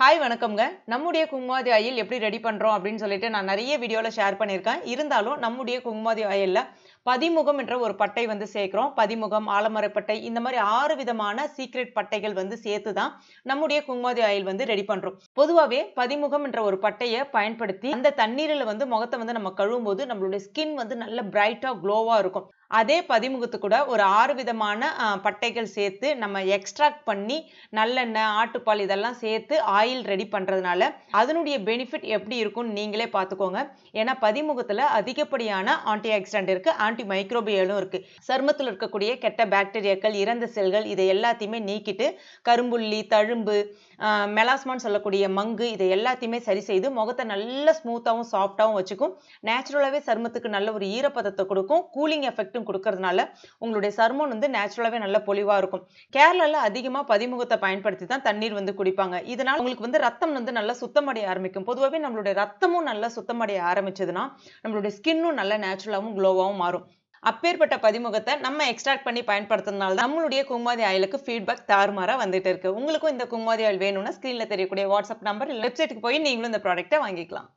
Hi வணக்கம்ங்க. நம்முடைய Kumkumadi oil எப்படி ரெடி பண்ணுறோம் அப்படின்னு சொல்லிட்டு நான் நிறைய வீடியோவில் ஷேர் பண்ணியிருக்கேன். இருந்தாலும் நம்முடைய குங்குமாதி ஆயிலில் பதிமுகம் என்ற ஒரு பட்டை வந்து சேர்க்குறோம். பதிமுகம் ஆலமரப்பட்டை இந்த மாதிரி ஆறு விதமான சீக்ரெட் பட்டைகள் வந்து சேர்த்து தான் நம்முடைய குங்குமாதி ஆயில் வந்து ரெடி பண்ணுறோம் பொதுவாகவே பதிமுகம் என்ற ஒரு பட்டையை பயன்படுத்தி அந்த தண்ணீரில் வந்து முகத்தை வந்து நம்ம கழுவும் போது நம்மளுடைய ஸ்கின் வந்து நல்ல பிரைட்டாக க்ளோவாக இருக்கும். அதே பதிமுகத்து கூட ஒரு ஆறு விதமான பட்டைகள் சேர்த்து நம்ம எக்ஸ்ட்ராக்ட் பண்ணி நல்லெண்ணெய் ஆட்டுப்பால் இதெல்லாம் சேர்த்து ஆயில் ரெடி பண்ணுறதுனால அதனுடைய பெனிஃபிட் எப்படி இருக்கும்னு நீங்களே பார்த்துக்கோங்க. ஏன்னா பதிமுகத்தில் அதிகப்படியான ஆன்டி ஆக்சிடென்ட் இருக்குது ஆன்டி மைக்ரோபியலும் இருக்குது சருமத்தில் இருக்கக்கூடிய கெட்ட பாக்டீரியாக்கள் இறந்த செல்கள் இதை எல்லாத்தையுமே நீக்கிட்டு கரும்புள்ளி தழும்பு மெலாஸ்மான்னு சொல்லக்கூடிய மங்கு இதை எல்லாத்தையுமே சரி செய்து முகத்தை நல்ல ஸ்மூத்தாகவும் சாஃப்டாகவும் வச்சுக்கும். நேச்சுரலாகவே சருமத்துக்கு நல்ல ஒரு ஈரப்பதத்தை கொடுக்கும். கூலிங் எஃபெக்ட் எஃபெக்ட்டும் கொடுக்கறதுனால உங்களுடைய சருமம் வந்து நேச்சுரலாகவே நல்ல பொலிவாக இருக்கும். கேரளாவில் அதிகமாக பதிமுகத்தை பயன்படுத்தி தான் தண்ணீர் வந்து குடிப்பாங்க. இதனால் உங்களுக்கு வந்து ரத்தம் வந்து நல்லா சுத்தமடைய ஆரம்பிக்கும். பொதுவாகவே நம்மளுடைய ரத்தமும் நல்லா சுத்தமடைய ஆரம்பிச்சதுன்னா நம்மளுடைய ஸ்கின்னும் நல்லா நேச்சுரலாகவும் க்ளோவாகவும் மாறும். அப்பேற்பட்ட பதிமுகத்தை நம்ம எக்ஸ்ட்ராக்ட் பண்ணி பயன்படுத்துறதுனால நம்மளுடைய குங்குமாதி ஆயிலுக்கு ஃபீட்பேக் தாறுமாறாக வந்துட்டு இருக்கு. உங்களுக்கும் இந்த குங்குமாதி ஆயில் வேணும்னா ஸ்க்ரீனில் தெரியக்கூடிய வாட்ஸ்அப் நம்பர் வெப்சைட்டுக்கு போய் நீங்களும் இந்த ப்ராடக்ட்டை வாங்கிக்கலாம்.